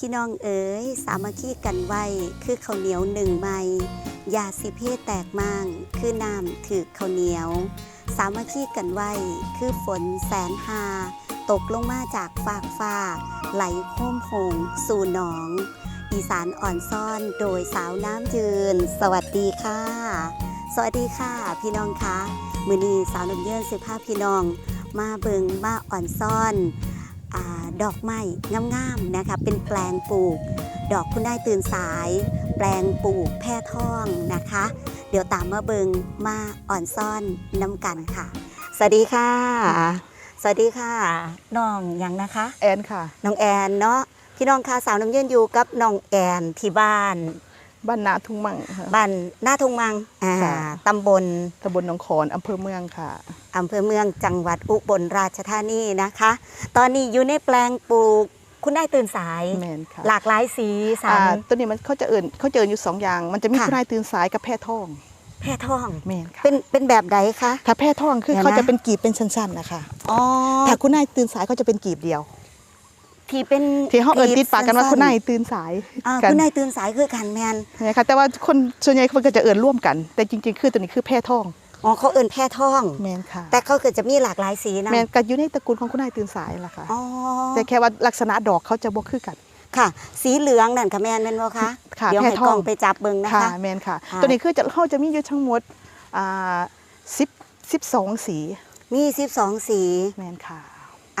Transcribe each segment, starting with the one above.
พี่น้องเอ๋ยสามัคคีกันไว้ คือข้าวเหนียวหนึ่งไม้ยาสิเพศแตกมั่งคือน้ำถือข้าวเหนียว สามัคคีกันไว้ คือฝนแสนหาตกลงมาจากฟากฟ้า ไหลโค้มโหงสู่หนอง อีสานอ่อนซ่อนโดยสาวน้ำยืน สวัสดีค่ะ สวัสดีค่ะ พี่น้องคะมือนีสาวน้ำเยืนสิภาพพี่น้อง มาเบิงมาอ่อนซ่อน ดอกไม้งามๆนะคะ เป็นแปลงปลูก ดอกคุณได้ตื่นสาย แปลงปลูกแพร่ท่องนะคะ เดี๋ยวตามมาเบิงมาอ่อนซ่อนน้ำกันค่ะ สวัสดีค่ะ สวัสดีค่ะ น้องหยังนะคะ แอนค่ะ น้องแอนเนาะพี่น้องค่ะสาวน้ำเย็นอยู่กับน้องแอนที่บ้าน บ้านนาทุ่งมั่งค่ะ บ้านหน้าทงมังอ่าค่ะ ตำบลตำบลหนองขอนอำเภอเมืองค่ะ อำเภอเมืองจังหวัดอุบลราชธานีนะคะ ตอนนี้อยู่ในแปลงปลูก คุณได้ตื่นสาย แมนค่ะหลากหลายสีสัอ่าน ตัวนี้มันเขาจะเอิ่นเขาจะเอิ่นอยู่สองอย่าง มันจะมีค่ะผู้นายตื่นสายกับแพร่ท้องแพร่ท่อง แมนค่ะเป็นเป็นแบบใดคะ ถ้าแพร่ท้องคือเดี๋ยวนะ เขาจะเป็นกีบเป็นสั้นๆนะคะอ๋อถ้าคุณนายตื่นสายเขาจะเป็นกีบเดียว ที่เป็นที่เขาเอิ่นติดปากกันว่าสั้ๆคุณนายตื่นสายอ่ากัคุณนายตื่นสายคือกันแมนนะคะแต่ว่าคนส่วนใหญ่มันก็จะเอิ่นร่วมกัน แต่จริง ๆ คือตัวนี้คือแพร่ท้องอ๋อเขาเอิ่นแพร่ท่องแมนค่ะ แต่เขาคือจะมีหลากหลายสีนะแมนก็อยู่ในตระกูลของคุณนายตื่นสายล่ะค่ะอ๋อแต่แค่ว่าลักษณะดอกเขาจะบ่คือกันค่ะ สีเหลืองนั่นค่ะแมนเป็นบ่คะค่ะเดี๋ยวแพร่ให้ท่กองล้องไปจับเบิ่งนะค่ะคะแมนค่ะค่ะ ตัวนี้คือจะเขาจะมีอยู่ทั้งหมดอ่าสิบสิบสองสีมี12สีแมนค่ะ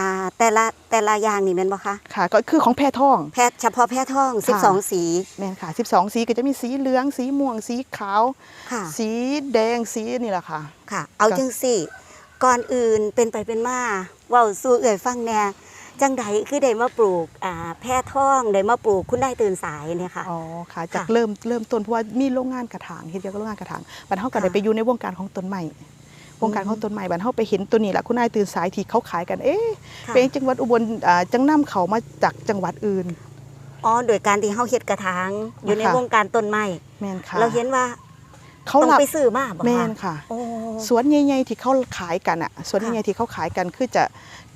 อ่าแต่ละแต่ละอย่างนี่แม่นบ่คะค่ะ ก็คือของแพร่ท่อง แพทย์เฉพาะแพทย์ท่อง ค่ะ 12 สีแมนค่ะสิบสองสีก็จะมีสีเหลือง สีม่วง สีขาว ค่ะสีแดง สีนี่แหละค่ะ ค่ะ เอาค่ะจังสิก่อนอื่นเป็นไปเป็นมาเว้าสู่เอ่ยฟังแหน่จังใดคือได้มาปลูกอ่าแพทย์ท่องได้มาปลูกคุณได้ตื่นสายเนี่ยค่ะ อ๋อค่ะ จากค่ะเริ่มเริ่มต้นเพราะว่ามีโรงงานกระถางเฮ็ดเกี่ยวกับโรงงานกระถางบัดเฮาก็ค่ะ ได้ไปอยู่ในวงการของต้นไม้ วงการของต้นไม้บัดเฮาไปเห็นตัวนี้แหละคุณนายตื่นสายที่เขาขายกันเอ๊ะค่ะเป็นจังหวัดอุบลอ่าจังนํเขามาจากจังหวัดอื่นอ๋อโดยการที่เฮาเฮ็ดกระถางอยู่ในค่ะวงการต้นไม้แม่นค่ะเราเห็นว่าเขาต้องรับไปซื้อมาบ่คะแม่นค่ะโอ้สวนใหญ่ๆที่เขาขายกันอะสวนค่ะใหญ่ๆที่เขาขายกันคือจะ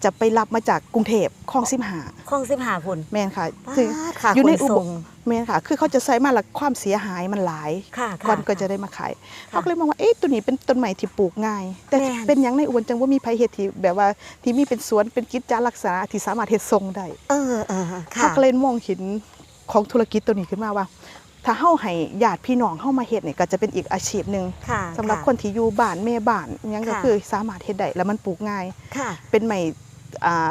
จะไปรับมาจากกรุงเทพคลองสิบหาคง15พุ่นแม่นค่ะป๊าถึงดค่ะอยู่ในขอุบส่ลงแม่นค่ะ คือเขาจะใส่มาและความเสียหายมันหลายค่ะค่ะก่อนก็จะได้มาขายค่ะเขาก็เลยมองว่าเอ๊ะตัวนี้เป็นต้นใหม่ที่ปลูกง่าย แต่แม่นเป็นหยังในอุบลจังว่ามีไผเฮ็ดที่แบบว่าที่มีเป็นสวนเป็นกิจจาลักษณะที่สามารถเฮ็ดทรงได้เออเออค่ะเขาก็เลยมองเห็นของธุรกิจตัวนี้ขึ้นมาว่าถ้าเฮาให้ญาติพี่น้องเฮามาเฮ็ดเนี่ยก็จะเป็นอีกอาชีพหนึงค่ะสำหรับคนที่อยู่บ้านแม่บ้านอิหยังก็ค่ะคือสามารถเฮ็ดได้แล้วมันปลูกง่ายค่ะเป็นใหม่อ่า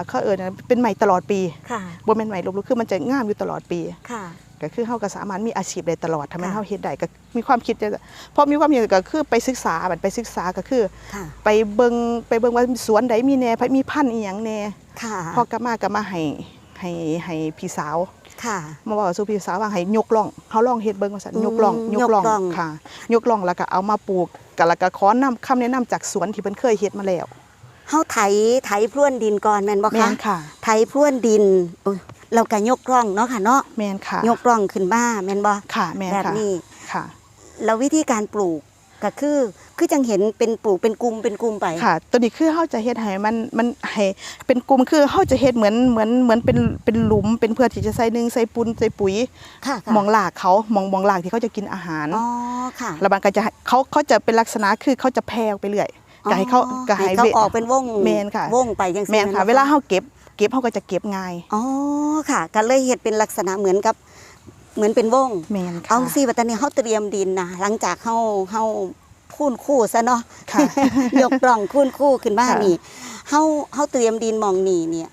เขาเอิ้นนะเป็นใหม่ตลอดปีค่ะบ่แม่นใหม่ลบลุกคือมันจะงามอยู่ตลอดปีค่ะก็คือเฮาก็สามารถมีอาชีพได้ตลอดถ้าแม่นค่ะเฮาเฮ็ดได้ก็มีความคิดจะพอมีความคิดก็คือไปศึกษาบัดไปศึกษาก็คือค่ะไปเบิ่งไปเบิ่งว่าสวนใดมีแหน่มีพันธุ์อีหยังแหน่ค่ะพอกลับมาก็มาให้ให้ให้พี่สาวค่ะมาบอกสู่พี่สาวว่าให้ยกล่องเฮาลองเฮ็ดเบิ่งว่าซั่นอืมยกล่องยกล่องค่ะ ยกล่องแล้วก็เอามาปลูกก็แล้วก็ขอนำคำแนะนำจากสวนที่เพิ่นเคยเฮ็ดมาแล้ว เฮาไถไถพรวนดินก่อนแม่นบ่แม่คะนค่ะ ไถพรวนดินอุ๊ยเราก็ยกร่องเนาะค่ะเนาะแม่นค่ะยกร่องขึ้นมาแม่นบ่ค่ะแม่นแบบค่ะนี้ค่ะ แล้ววิธีการปลูกก็คือ คือจังเห็นเป็นปลูกเป็นกลุ่มเป็นกลุ่มไป ค่ะ ตัวนี้คือเขาจะเฮ็ดให้มันมันให้เป็นกลุ่มคือเขาจะเฮ็ดเหมือนเหมือนเหมือนเป็นเป็นหลุมเป็นเพื่อที่จะใส่หนึ่งใส่ปุนใส่ปุ๋ยค่ะค่ะหมองหลากเขาหมองหมองหลากที่เขาจะกินอาหารอ๋อค่ะ แล้วมันก็จะให้เขาเขาจะเป็นลักษณะคือเขาจะแพร่ออกไปเรื่อย ก็ให้เขาอ๋อก็ให้เขาเวออกเป็นวงแม่นค่ะวงไปจังซี่แม่นค่ะบ่เวลาเขาเก็บ เก็บเขาก็จะเก็บง่ายอ๋อค่ะก็เลยเฮ็ดเป็นลักษณะเหมือนกับเหมือนเป็นวงแม่นค่ะเอาสิว่าตอนนี้เฮาเตรียมดินนะหลังจากเฮาเฮาคูนคู่ซะเนาะค่ะยกร่องคูนคู่ขึ้นมาค่ะนี่เฮาเฮาเตรียมดินหมองนี่เนี่ย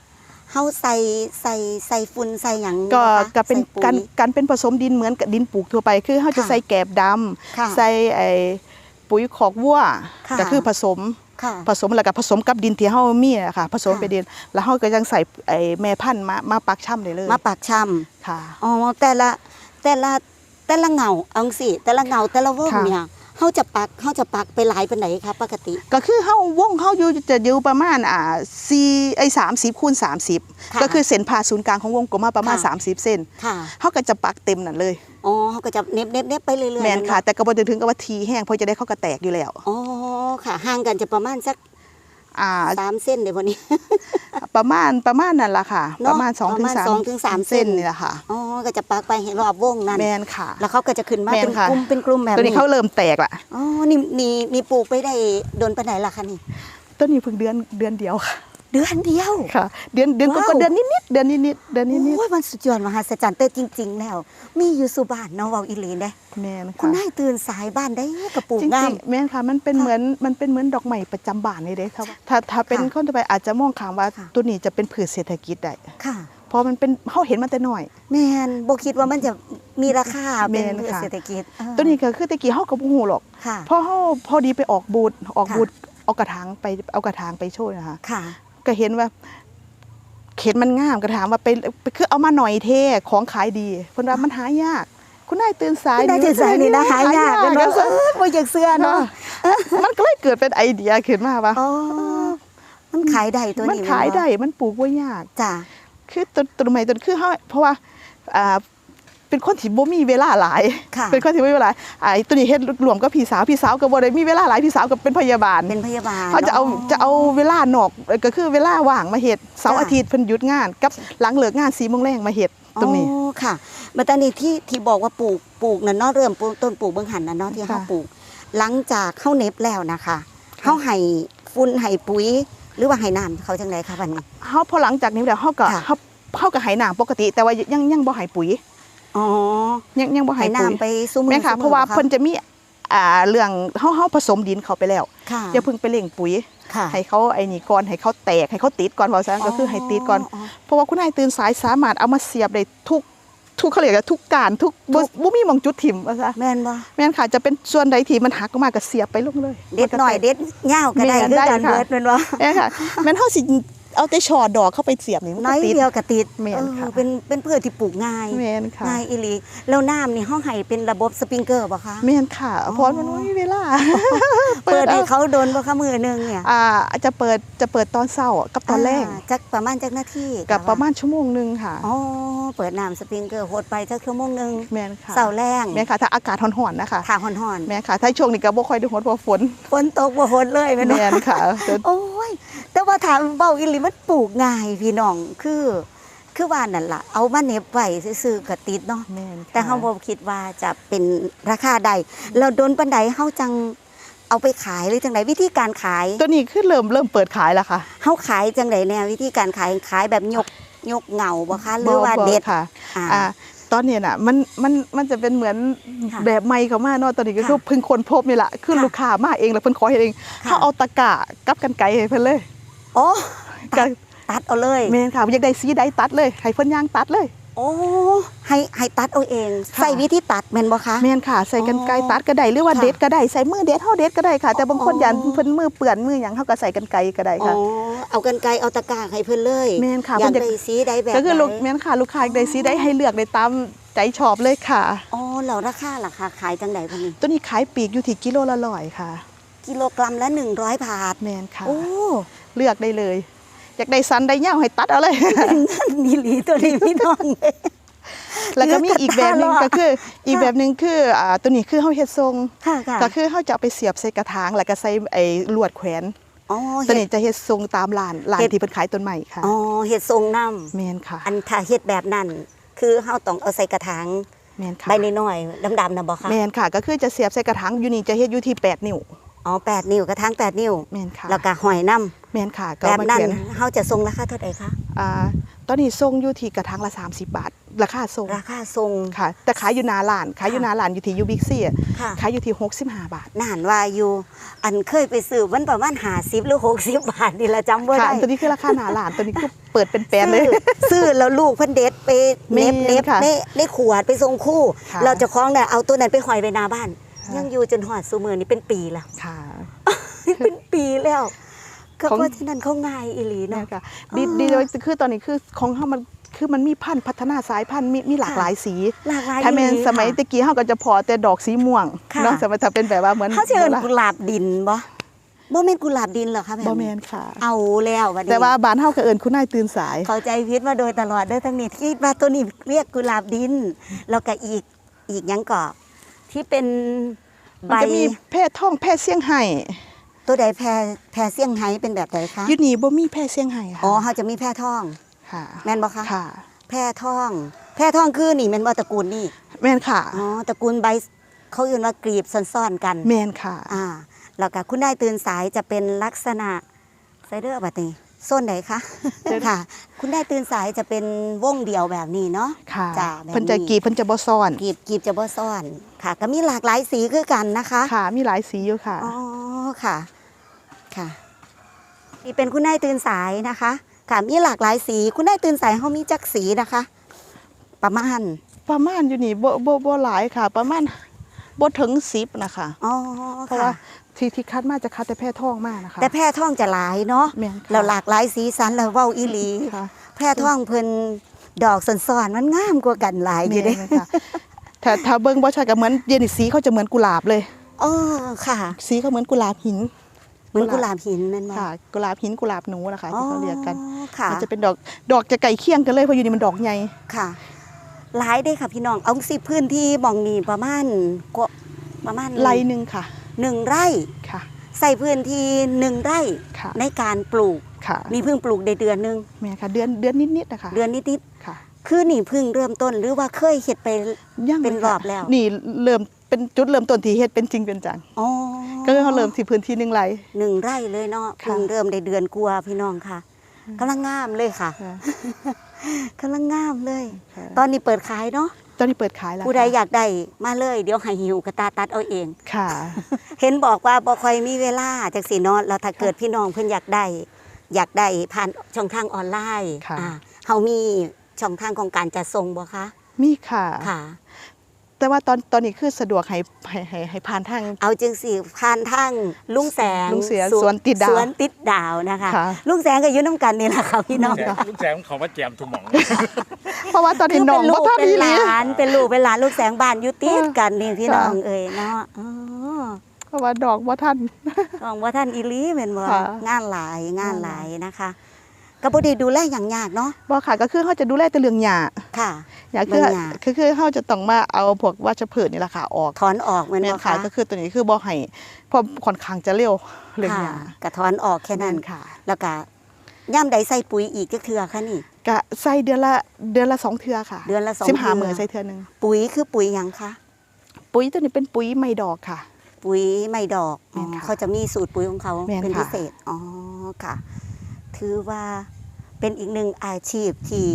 เฮาใส่ใส่ใส่ฝุ่นใส่หยังก็บ่คะก็เป็นใส่ปุ๋ยการการเป็นผสมดินเหมือนกับดินปลูกทั่วไป คือเขาจะค่ะใส่แกบดำค่ะใส่ไอ้ ปุ๋ยขอกวัวค่ะก็คือผสมค่ะ ผสมแล้วก็ผสมกับดินที่เฮามีอะค่ะ ผสมค่ะ ไปดินแล้วเฮาก็ยังใส่ไอ้แม่พันธุ์มามาปักช่ำได้เลยมาปากช่ำค่ะอ๋อแต่ละแต่ละแต่ละเงาเอาสิแต่ละเงาแต่ละวงค่ะ เนี่ย เฮาจะปักเฮาจะปักไปหลายปานไหนคะปกติ ก็คือเฮาวงเฮาอยู่จะอยู่ประมาณอ่า4ไอ้30คูณค่ะ30ก็คือเส้นผ่าศูนย์กลางของวงกลมมาประมาณ ค่ะ 30 เส้นค่ะ เฮาก็จะปักเต็มนั่นเลยอ๋อเฮาก็จะเน็บเน็บเน็บไปเรื่อยๆแม่นค่ะบ่แต่ก็บ่ได้ถึงกับว่าทีแห้งเพราะจะได้เขาก็แตกอยู่แล้ว อ๋อค่ะ ห่างกันจะประมาณสัก อ่าสามเส้นเดี๋ยววันนี้ ประมาณประมาณนั่นล่ะค่ะ เนอะประมาณ2ถึงประมาณ3สองถึงสามเส้น นี่แหละค่ะ อ๋อก็จะปักไปให้รอบวงนั่นแมนค่ะ แล้วเขาก็จะขึ้นมาแม่นเป็นค่ะ กลุ่มเป็นกลุ่มแบบตัวนี้นี้เขาเริ่มแตกละอ๋อนี่นี่นี่ปลูกไปได้โดนไปไหนล่ะคะนี่ตัวนี้เพิ่งเดือนเดือนเดียวค่ะเดือนเดียวค่ะ เดือนเดือนก็ว้าวก็เดือนนิดๆเดือนนิดๆเดือนนิดโอ้ยมันสุดยอดมหัศจรรย์แต่จริง ๆ แล้ว มีอยู่สุบ้านเนาะเว้าอีหลีเด้ๆแมนคุณค่ะนายตื่นสายบ้านได้กระปลูกจริงางมๆแม่นค่ะมันเป็นค่ะเหมือนมันเป็นเหมือนดอกไม้ประจำบ้านนี่เด้ครับถ้าถ้าเป็นค่ะคนทั่วไปอาจจะมองขามว่าค่ะตัวนี้จะเป็นพืชเศรษฐกิจได้ค่ะเพราะมันเป็นเฮาเห็นมาแต่น้อย แม่นบ่คิดว่ามันจะมีราคาเป็นแม่นพืชค่ะเศรษฐกิจเออตัวนี้ก็คือแตะกี้เฮาก็บ่ฮู้หรอกค่ะพอเฮาพอดีไปออกบูธออกค่ะบูธเอากระถางไปเอากระถางไปโชว์นะคะค่ะ ก็เห็นว่า เข็นมันงามก็ถามว่าไปไปคือเอามาหน่อยเท่ของขายดีเพิ่นว่ามันหายาก คุณนายตื่นสายคุณนายตื่นสายนี่นะหายากกันก็เนาะเออบ่อยากเสื้อเนาะมันก็เลยเกิดเป็นไอเดียขึ้นมาว่าอ๋อมันขายได้ตัวมันนี้ขายแม่นบ่ได้มันปลูกบ่ยากจ้ะคือต้นต้นไม้ต้นคือเฮาเพราะว่าอ่า เป็นคนที่บ่มีเวลาหลาย ค่ะเป็นคนที่บ่มีเวลาไอ้ตัวนี้เฮ็ดรวมกับพี่สาวพี่สาวก็บ่ได้มีเวลาหลายพี่สาวก็เป็นพยาบาลเป็นพยาบาลเขาจะเอานจะเอาเวลานอกเอ่อก็คือเวลาว่างมาเฮ็ดเสาร์จ้ะอาทิตย์เพิ่นหยุดงานกับหลังเลิกงาน4โมงแรงมาเฮ็ดตรงนี้ อ๋อค่ะมาตอนนี้ที่ที่บอกว่าปลูกปลูกนั่นเนาะเริ่มปลูกต้นปลูกเบิ่งหันน่ะเนาะที่เฮาค่ะปลูก หลังจากเข้าเน็บแล้วนะคะเฮาให้ฝุ่นให้ปุ๋ย หรือว่าให้น้ำเขาจังไดคะบัดนี้ เฮาพอหลังจากนี้แล้วเฮาก็ค่ะ เฮาเฮาก็ให้น้ำปกติ แต่ว่ายังยังบ่ให้ปุ๋ย อ๋อยังยังบ่ให้ให้ปุ๋ยน้ำไปซุมือแม่ค่ะ ซุมือเพราะว่าบ่คเพิ่นจะมีอ่าเรื่องเฮาเฮาผสมดินเข้าไปแล้วค่ะอย่าเพิ่งไปเร่งปุ๋ย ค่ะให้เขาไอ้นี่ก่อนให้เขาแตกให้เขาติดก่อนว่าซะก็คือให้ติดก่อน เพราะว่าคุณนายตื่นสายสามารถเอามาเสียบได้ทุกทุกเขาเรียกว่าทุกการทุกบ่บ่มีหมองจุดถิ่มว่าซะแม่นบ่แม่นค่ะจะเป็นส่วนใดที่มันหักออกมาก็เสียบไปลงเลย เด็ดหน่อยเด็ดยาวก็ได้แม่นคือได้กันค่ะ เบิดแม่นบ่ แม่นค่ะแม่นเฮาสิ เอาแต่ช่อดอกเข้าไปเสียบนี่มันน้ก็อยติด เดียวก็ติดแม่นค่ะ เออเป็นเป็นพืชที่ปลูกง่ายแม่นค่ะง่ายอีหลีแล้วน้ำนี่เฮาให้เป็นระบบสปริงเกอร์บ่คะ แม่นค่ะเพราะมันบ่มีเวลา เปิดให้อาเขาโดนบ่คะมือหนึงเนี่ยอ่าจะเปิดจะเปิดตอนเช้ากับตอนแรกาจักประมาณจักนาทีกับประมาณชั่วโมงหนึงค่ะ อ๋อเปิดน้ำสปริงเกอร์โหดไปจักชั่วโมงหนึงแม่นค่ะเสาแรงแม่นค่ะ ถ้าอากาศร้อนๆนะคะขาห่อนแม่นค่ะ ถ้าช่วงนี้ก็บ่ค่อยได้ร้อนเพราะฝน ๆฝนตกบ่โหดเลยแม่นบ่แม่นค่ะ โอ้ย แต่ว่าถามเบาอีหลีมันปลูกง่ายพี่น้องคือคือว่านั่นล่ะ เอามาเหน็บไว้ซื่อๆก็ติดเนาะแม่นค่ะแต่เฮาบ่คิดว่าจะเป็นราคาใดแล้วโดนปานใดเฮาจังเอาไปขายหรือจังไดวิธีการขายตัวนี้คือเริ่มเริ่มเปิดขายแล้วค่ะเฮาขายจังไดแนววิธีการขายขายแบบยกยกเหงาบ่คะหรือว่าบ่บ่เด็ดค่ะอ่าอ่าตอนเนี้ยน่ะมันมันมันจะเป็นเหมือนค่ะแบบใหม่เข้ามาเนาะตอนนี้ก็ค่ะคือเพิ่งคนพบนี่แหละคือค่ะลูกค้ามาเองแล้วเพิ่นขอเฮ็ดเองค่ะเขาเอาตะกร้ากับกันไกรให้เพิ่นเลย โอ้ก็ตัดเอาเลยแม่นค่ะอยากได้สีใดตัดเลยให้เพิ่นย่างตัดเลย โอ้ให้ให้ตัดเอาเองค่ะใส่วิธีตัดแม่นบ่คะแม่นค่ะ ใส่กันไกรอ๋อตัดก็ได้หรือว่าค่ะเด็ดก็ได้ใส่มือเด็ดเฮาเด็ดก็ได้ค่ะ แต่บางคนอ๋อยันเพิ่นมือเปื้อนมือหยังเฮาก็ใส่กันไกรก็ได้อ๋อค่ะ เอากันไกลเอาตะกร้าให้เพิ่นเลยแม่นค่ะอยากเพิ่นจะได้สีใดแบบก็คือลูกไหนแม่นค่ะ ลูกค้าอยากได้สีใดให้เลือกได้ตามใจชอบเลยค่ะอ๋อแล้วราคาล่ะคะขายจังไดพันนี้ตัวนี้ขายปีกอยู่ที่กิโลละร้อยค่ะ กิโลกรัมละ100บาทแม่นค่ะโอ้ เลือกได้เลย อยากได้สันได้ยาวให้ตัดเอาเลยมีหลีตัวนี้พี่น้องแล้วก็มีอีกแบบหนึงเหลือแต่ก็คืออีกแบบหนึงคืออ่าตัวนี้คือเฮาเฮ็ดทรงค่ะค่ะก็คือเฮาจะเอาไปเสียบใส่กระถางแล้วก็ใส่ไอ้ลวดแขวนอ๋อตัวเห็นี้ดจะเฮ็ดทรงตามร้านร้านเฮ็ดที่เพิ่นขายต้นไม้ค่ะอ๋อเห็ดทรงน้ำแม่นค่ะ อันถ้าเห็ดแบบนั้น คือเฮาต้องเอาใส่กระถางแม่นค่ะใบน้อยๆดำๆนะบ่คะแม่นค่ะ ก็คือจะเสียบใส่กระถางอยู่นี่จะเฮ็ดอยู่ที่8นิ้ว อ๋อ8นิ้วกระถาง8นิ้วแม่นค่ะแล้วก็หอยน้ำแม่นค่ะก็แบเอาบมานั้นเขียนเฮาจะทรงราคาเท่าใดคะอ่าตอนนี้ทรงอยู่ที่กระถางละ 30 บาท ราคาทรงราคาทรงค่ะ แต่ขายอยู่หน้าร้านขายอยู่หน้าร้านอยู่ที่ยูบิกซี่ค่ะ ขายอยู่ที่ 65 บาทนานว่าอยู่ อันเคยไปซื้อมันประมาณ50หรือ60บาทนี่ละจำบ่ค่ะได้ ตัวนี้คือราคาหน้าร้านตัวนี้คือเปิดเป็นแปลนเลย ซื้อซื้อแล้วลูกเพิ่นเด็ดไปเน็บแม่นเน็บค่ะในในขวดไปส่งคู่ ค่ะ เราเจะคล้าของเนี่ยเอาตัวนั้นไปหอยไว้หน้าบ้านค่ะ ยังอยู่จนหอดซูมือนี่เป็นปีแล้วค่ะเป็นปีแล้วก็ของเพราะฉะนั้นเขาง่ายอีหลีเนี่เนาะยค่ะดีอ๋อดีเลยคือตอนนี้คือของเขามันคือมันมีพันธุ์พัฒนาสายพันธุ์มีมีหลากค่ะหลายสีหลากหลายถ้าเป็นอีหลีสมัยค่ะตะกี้เขาก็จะพอแต่ดอกสีม่วงค่ะเนาะสมัยถ้าเป็นแบบว่าเหมือนเขาเชิญโบราณกุหลาบดินบ่บ่แม่นกุหลาบดินเหรอคะบ่แมนค่ะ เอาแล้ววันนี้แต่ว่าบ้านเฮาก็เอิ้นคุณนายตื่นสาย เข้าใจพิษมาโดยตลอดเด้อทั้งนี้คิดว่าตัวนี้เรียกกุหลาบดิน แล้วก็อีกอีกหยังก็ ที่เป็นใบมันจะมีแพทย์ท่องแพทย์เซี่ยงไฮ้ตัวใดแพรแพรเซี่ยงไฮ้เป็นแบบใดคะอยุนี่บ่มีแพร่เซี่ยงไฮ้ค่ะอ๋อเขาจะมีแพรทองค่ะ แม่นบ่คะค่ะ แพรทอง แพรทองคือนี่แม่นบ่ตระกูลนี่ แม่นค่ะอ๋อตระกูลใบเขาอื่นว่ากรีบซ่อนๆกัน แม่นค่ะ อ่า แล้วก็คุณได้ตื่นสายจะเป็นลักษณะไซเดอร์บัดนี้ โซนไหนคะค่ะ คุณได้ตื่นสายจะเป็นวงเดียวแบบนี้เนาะค่ะจ้ะแบบนี้เพิ่นจะกรีบเพิ่นจะบ่ซ่อนกรีบกรีบจะบ่ซ่อนค่ะ ก็มีหลากหลายสีคือกันนะคะค่ะ มีหลายสีอยู่ค่ะอ๋อค่ะค่ะนี่เป็นคุณนายตื่นสายนะคะ ค่ะมีหลากหลายสีคุณนายตื่นสายเขามีจักสีนะคะ ประมาณประมาณอยู่นี่บ่บ่บ่หลายค่ะ ประมาณบ่ถึง10นะคะอ๋อเพราะค่ะว่า ที่ที่คัดมาจะคัดแต่แพร่ทองมากนะคะแต่แพร่ท่องจะหลายเนาะแม่นค่ะแล้วหลากหลายสีสันแล้วเว้าอีหลี ค่ะแพร่ท่องเพิ่นดอกสอนๆมันงามกว่ากันหลายอยู่แม่เด้นค่ะถ้าถ้าเบิ่งบ่ชัดก็เหมือนเดี๋ยวนี้สีเขาจะเหมือนกุหลาบเลยอ๋อค่ะสีเขาเหมือนกุหลาบหิน เหมือนกุหลาบหินนั่นบ่ค่ะ กุหลาบหินกุหลาบหนูนะคะที่เขาเรียกกันอ๋อค่ะ มันจะเป็นดอกดอกจะไก่เคียงกันเลยเพราะอยู่นี่มันดอกใหญ่ ค่ะหลายได้ค่ะพี่น้องเอาสิพื้นที่หมองนี่ประมาณกว่าประมาณ ไรหนึ่งค่ะ หนึ่งไร่ค่ะ ใส่พื้นที่หนึ่งไร่ค่ะในการปลูกค่ะนี่เพิ่งปลูกได้เดือนหนึงแม่ค่ะเดือนเดือนนิดๆนะคะเดือนนิดค่ะ ๆคือนี่เพิ่งเริ่มต้นหรือว่าเคยเห็ดไป ยังเป็นลยรค่ะอบแล้ว นี่เริ่มเป็นจุดเริ่มต้นที่เฮ็ดเป็นจริงเป็นจังอ๋อก็คือเขาเริ่มที่พื้นที่หนึ่งไร หนึ่งไร่เลยเนาะค่ะ เพิ่งเริ่มได้เดือนกลัวาพี่น้องค่ะกำลังงามเลยค่ะค่ะกำลังงามเลยค่ะตอนนี้เปิดขายเนาะ ตอนนี้เปิดขายแล้วผู้ใดค่ะอยากได้มาเลย เดี๋ยวให้หิวกระตาตัดเอาเอง ค่ะ เห็นบอกว่าบ่ค่อยมีเวลาจากสีเนาะแล้วถ้าเกิดพี่น้องเพิ่นอยากได้ อยากได้ผ่านช่องทางออนไลน์ค่ะ อ่าเฮามีช่องทางของการจัดส่งบ่คะมีค่ะ ค่ะ แต่ว่าตอนตอนนี้คือสะดวกให้ให้ให้ให้ผ่านทาง เอาจึงสิผ่านทางลุงแสงลุงแสงสวนติดดาวสวนติดดาวนะคะ ค่ะ ลุงแสงก็อยู่น้ำกันนี่แหละค่ะพี่น้องแสงลูกแสงเขาว่าแจมทุกหมอง เพราะว่าตอนคืนี้อน้เป็องนลูบ่กทันเป็นอีหหลีลานเป็นลูกเป็นหลานลูกแสงบ้านอยู่ติดกันนี่พี่น้องค่ะเอ้ยเนาะอ๋อเพราะว่าดอกบ่ทัน น้องว่าท่านอีหลีแม่นบ่ค่ะ งานหลายงานหลายนะคะก็บ่ได้ดูแลอย่างยากเนาะบ่ค่ะก็คือเขาจะดูแลแต่เรื่องหญ้าค่ะ หญ้าคือเรื่องหญ้า คือคือเขาจะต้องมาเอาพวกวัชพืชนี่แหละค่ะออกถอนออกแม่นแม่นบ่ค่ะคะก็คือตัวนี้คือบ่ให้เพราะค่อนข้างจะเร็วเรื่องค่ะหญ้ากระถอนออกแค่นั้น แม่ค่ะ แล้วก็ ย่ำใดใส่ปุ๋ยอีกจักเทื่อคะนี่ก็ใส่เดือนละเดือนละสองเทื่อค่ะเดือนละสองสิบห้าเทื่อมื้อใส่เทื่อหนึงปุ๋ยคือปุ๋ยหยังคะ ปุ๋ยตัวนี้เป็นปุ๋ยไม่ดอกค่ะ ปุ๋ยไม่ดอกแม่นค่ะเขาจะมีสูตรปุ๋ยของเขาแม่นเป็นค่ะพิเศษ อ๋อค่ะ ถือว่าเป็นอีกหนึ่งอาชีพที่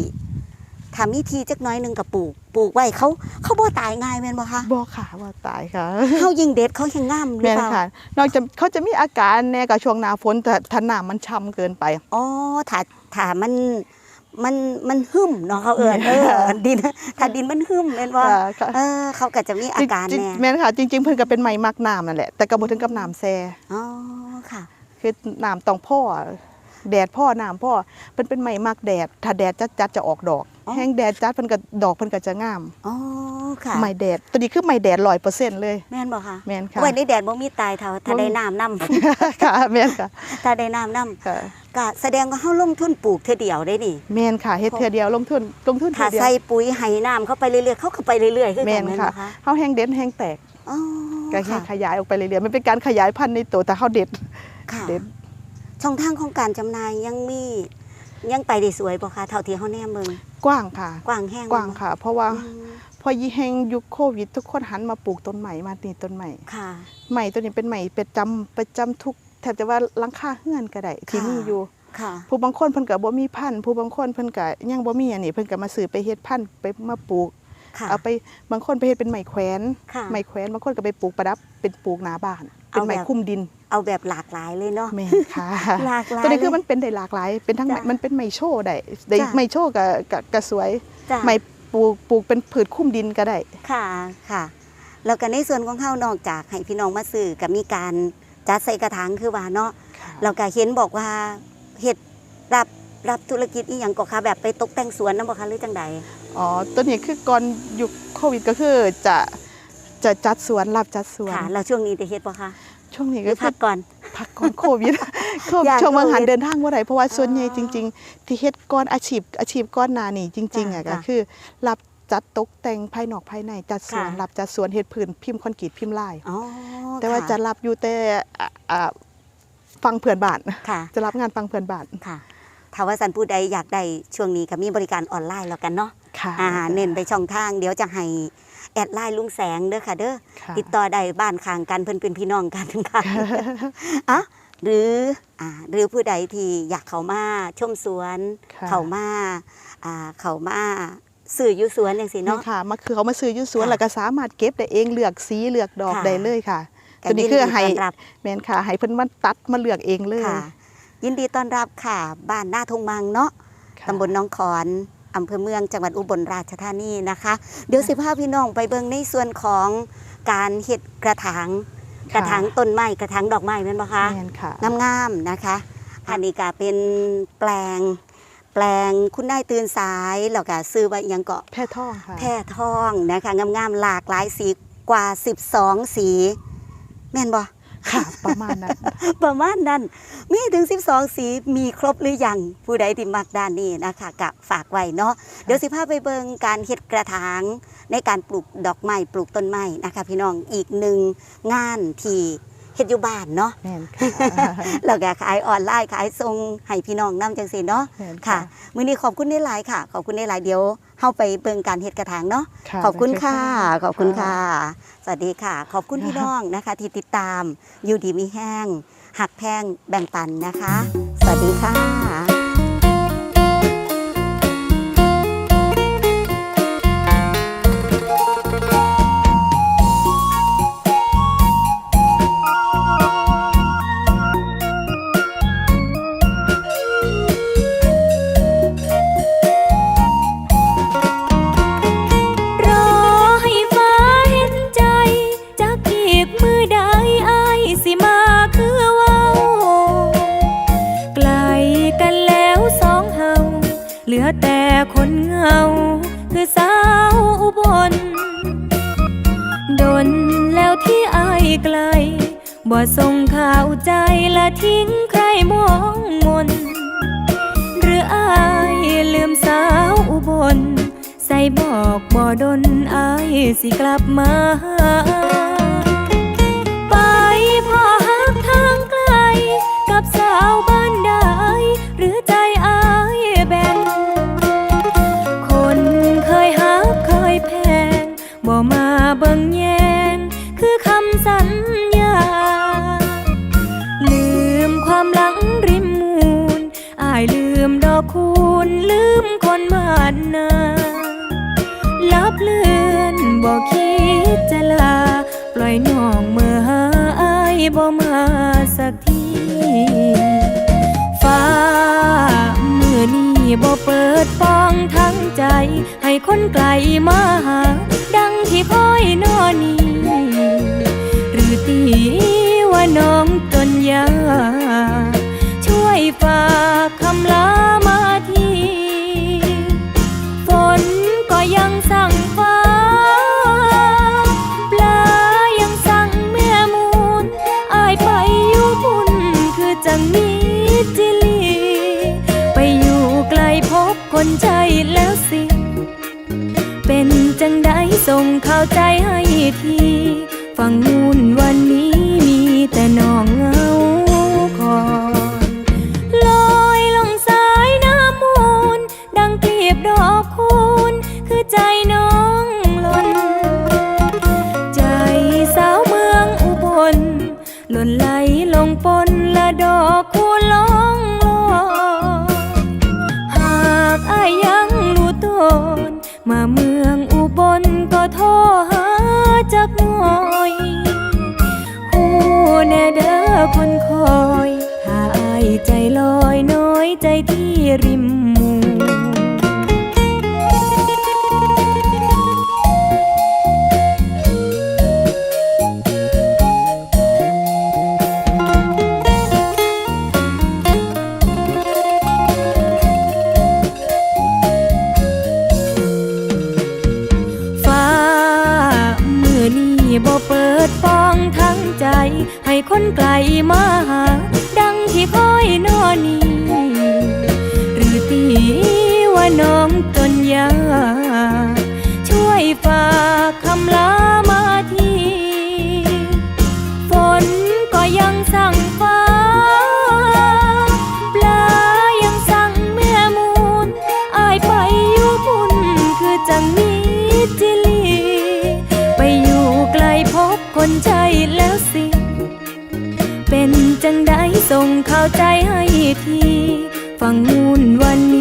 ทำมีทีจักหน้อยหนึ่งกับปลูก ปลูกไว้เขาเขาบ่ตายง่ายแม่นบ่คะบ่ค่ะว่าตายค่ะเขายิงเด็ดเขายังง่ามหรือแม่นเปล่าค่ะ นอกจากเขาจะมีอาการแน่กับช่วงหน้าฝนแต่ถ้าน้ำมันช่ำเกินไป อ๋อถ้าถ้ามันมันมันหึมเนาะเขาเอิ้นเออดินถ้าดินมันหึมแม่นบ่ค่ะค่ะเออเขาก็จะมีอาการจริงแน่ๆแม่นค่ะ จริง ๆ เพิ่นก็เป็นไม้มักน้ำนั่นแหละแต่ก็บ่ถึงกับน้ำแซ่อ๋อค่ะคือน้ำต้องพ่อแดดพ่อน้ำพ่อเพิ่นเป็นไม้มักแดด ถ้าแดดจัดๆจะออกดอกอ๋อ แห้งแดดจัดเพิ่นก็ดอกเพิ่นก็จะงามอ๋อค่ะไม้แดดตัวนี้คือไม้แดด100%เลยแม่นบ่คะแม่นค่ะไว้ในแดดบ่มีตายเท่าถ้าบ่มีได้น้ำนํค่ะแม่นค่ะถ้าได้น้ำนํค่ะก็แสดงว่าเฮาลงทุนปลูกเทื่อเดียวได้นี่แม่นค่ะเฮ็ดเทื่อเดียวลงทุนลงทุนถ้าเทื่อเดียวใส่ปุ๋ยให้น้ำเข้าไปเรื่อยๆเขาก็ไปเรื่อยๆคือแม่กันนแม่นค่ะบ่คะเฮาแห้งเด็ดแห้งแตกอ๋อก็แห้ค่ะงขยายออกไปเรื่อยๆมันเป็นการขยายพันธุ์ในตัวแต่เฮาเด็ดค่ะเด็ดช่องทางของการจำหน่ายยังมียังไปได้สวยบ่คะเท่าที่เฮาแนมเบิ่ง กว้างค่ะ กว้างแห้งกว้างค่ะ เพราะว่าอืมพอยีแหงยุคโควิดทุกคนหันมาปลูกต้นใหม่มานี่ต้นใหม่ค่ะใหม่ตัวนี้เป็นใหม่ประจำประจำทุกแทบจะว่าหลังคาเฮือนก็ได้ที่ค่ะมีอยู่ค่ะผู้บางคนเพิ่นก็บ่มีพันธุ์ผู้บางคนเพิ่นก็ยังบ่มีอันนี้เพิ่นก็มาซื้อไปเฮ็ดพันธุ์ไปมาปลูกค่ะเอาไปบางคนไปเฮ็ดเป็นไม้แขวนค่ะไม้แขวนบางคนก็ไปปลูกประดับเป็นปลูกหน้าบ้าน เป็นเอาไม้แบบคุ้มดิน เอาแบบหลากหลายเลยเนาะแม่นค่ะหลากหลายตัวนี้คือเลยมันเป็นได้หลากหลาย เป็นทั้งจ้ะมันเป็นไม้โชว์ได้ได้จ้ะไม้โชว์ก็ก็ก็สวยจ้ะไม้ปลูกปลูกเป็นผืชคุ้มดินก็ได้ค่ะค่ะแล้วก็ในส่วนของเฮานอกจากให้พี่น้องมาซื้อก็มีการจัดใส่กระถางคือว่าเนาะเราก็เห็นบอกว่าเฮ็ดรับรับธุรกิจอีหยังก็ค่ะแบบไปตกแต่งสวนนำบ่คะหรือจังใดอ๋อตัวนี้คือก่อนยุคโควิดก็คือจะ จะจัดสวนรับจัดสวนค่ะแล้วช่วงนี้ได้เฮ็ดบ่คะช่วงนี้หรืก็อคืพัอกก่อนพักก่อนโควิดโควิดย่านช่วงบางหันโควิดเดินทางบ่ได้เพราะว่าส่วนใหญ่อ๋อจริง ๆ ที่เฮ็ดก่อนอาชีพ อาชีพก่อนหน้านี้จริงๆอะจ้ะก็คือ รับจัดตกแต่งภายนอกภายในจัดสวนค่ะรับจัดสวนเฮ็ดพื้นพิมพ์คอนกรีตพิมพ์ลายอ๋อแต่ว่าค่จะรับอยู่แต่อ่าอ่าฟังเพื่อนบ้านค่ะจะรับงานฟังเพื่อนบ้านค่ะถ้าว่าสันผู้ใดอยากได้ช่วงนี้ก็มีบริการออนไลน์แล้วกันเนาะค่ะอ่าเน้นไปช่องทางเดี๋ยวจะให้ แอดไลน์ลุงแสงเด้อค่ะเด้อค่ะติดต่อได้บ้านข้างกันเพิ่นเป็นพี่น้องกันค่ะอะหรืออ่าหรือผู้ใดที่อยากเข้ามาชมสวนค่ะเข้ามาอ่าเข้ามาสื่ออยู่สวนจังซี่เนาะเนาะค่ะมาคือเขามาซื้ออยุ่สวนค่ะแล้วก็สามารถเก็บได้เองเลือกสีเลือกดอกค่ะได้เลยค่ะก็ตัวนี้คือให้ยินดีต้อนรับแมนค่ะให้เพิ่นมาตัดมาเลือกเองเลยค่ะยินดีต้อนรับค่ะ บ้านหน้าทงมังเนาะค่ะตำบลหน้องขอน อำเภอเมืองจังหวัดอุบลราชธานีนะคะ เดี๋ยวสิพาพี่น้องไปเบิ่งในส่วนของการเฮ็ดกระถางค่ะกระถางต้นไม้กระถางดอกไม้แม่นบ่คะแมนค่ะ งามๆนะคะ อันนี้ก็เป็นแปลง แปลงคุณนายตื่นสายแล้วก็ซื้อไว้อิหยังเกาะ แพร่ท่องค่ะ แพร่ทองนะคะงามๆหลากหลายสีกว่า 12 สี แม่นบ่ ค่ะ ประมาณนั้น ประมาณนั้น มีถึง 12 สีมีครบหรือยัง ผู้ใดที่มักด้านนี้นะคะกะฝากไว้เนาะเดี๋ยวสิพาไปเบิงการเฮ็ดกระถางในการปลูกดอกไม้ปลูกต้นไม้นะคะ พี่น้องอีกหนึ่งงานที่เฮ็ดอยู่บ้านเนาะแมนค่ะแล้วก็ขายออนไลน์ขายส่งให้พี่น้องนํจังซี่เนาะแม่นค่ะมื้อนี้ขอบคุณได้หลายค่ะ ขอบคุณได้หลายเดี๋ยว เฮาไปเบิ่งการเฮ็ดกระถางเนาะค่ะขอบคุณค่ะได้เลยขอบคุณค่ะ สวัสดีค่ะ ขอบคุณพี่น้องนะคะ ที่ติดตามอยู่ดีมีแห้งหักแพงแบ่งปันนะคะ สวัสดีค่ะ ดนอายสิกลับมาหาไปพอหักทางไกล กับสาวบ้านใดหรือใจ บอกคิดจะลา ปล่อยน้องเมื่อหาอายบ่มาสักทีฟ้ามือนี้บ่เปิดป้องทั้งใจ ให้คนไกลมาหา ดังที่คอยนอนีหรือตีว่าน้องจนยา ช่วยฝากคำลา ใส่งข้าใจให้ที ฟังมูลวันนี้